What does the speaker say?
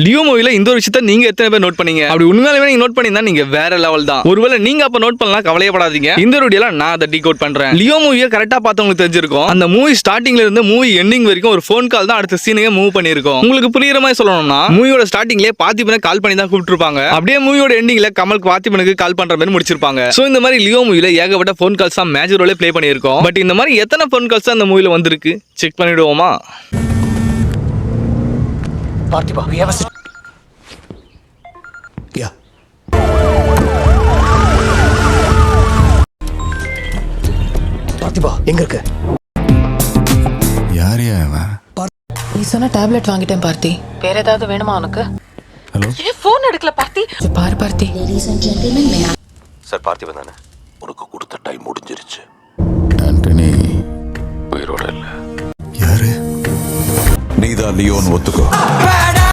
Leo மூவில இந்த ஒரு விஷயத்த நீங்க எத்தனை பேர் நோட் பண்ணீங்க? அப்படி உண்மையாலுமே நீங்க நோட் பண்ணியிருந்தா நீங்க வேற லெவல் தான். ஒருவேளை நீங்க அப்ப நோட் பண்ணலாம் கவலையப்படாதீங்க. இந்த ஒரு வீடியோல நான் அதை டீகோட் பண்றேன். லியோ மூவியை கரெக்டா பார்த்தவங்களுக்கு தெரிஞ்சிருக்கும். அந்த மூவி ஸ்டார்டிங்ல இருந்து மூவி எண்டிங் வரைக்கும் ஒரு ஃபோன் கால் தான் அடுத்த சீனுக்கு மூவ் பண்ணிருக்கோம் உங்களுக்கு புரியுற மாதிரி சொல்லணும்னா மூவியோட ஸ்டார்டிங்லேயே பாத்திபனை கால் பண்ணி தான் கூப்பிட்டுருப்பாங்க. அப்படியே மூவியோட எண்டிங்ல கமல் பாத்திபனுக்கு கால் பண்ற மாதிரி முடிச்சிருப்பாங்க. சோ இந்த மாதிரி லியோ மூவில ஏகப்பட்ட ஃபோன் கால்ஸ் தான் மேஜர் ரோலே ப்ளே பண்ணியிருக்கோம். பட் இந்த மாதிரி எத்தனை ஃபோன் கால்ஸ் தான் அந்த மூவில வந்திருக்கு? செக் பண்ணிடுவோமா? பார்த்திபா we have a Yeah. பார்த்திபா எங்க இருக்க? யாரையா அவன் நீ சொன்ன டேப்லெட் வாங்கிட்டேன் பார்த்தி. வேற ஏதாவது வேணுமா உனக்கு? ஹலோ ஏன் ஃபோன் எடுக்கல பார்த்தி. பாரு பார்த்தி. சார் பார்த்திபன் தானே? உனக்கு கொடுத்த டைம் முடிஞ்சிருச்சு. நீதான் லியோன்னு ஒத்துக்கோ.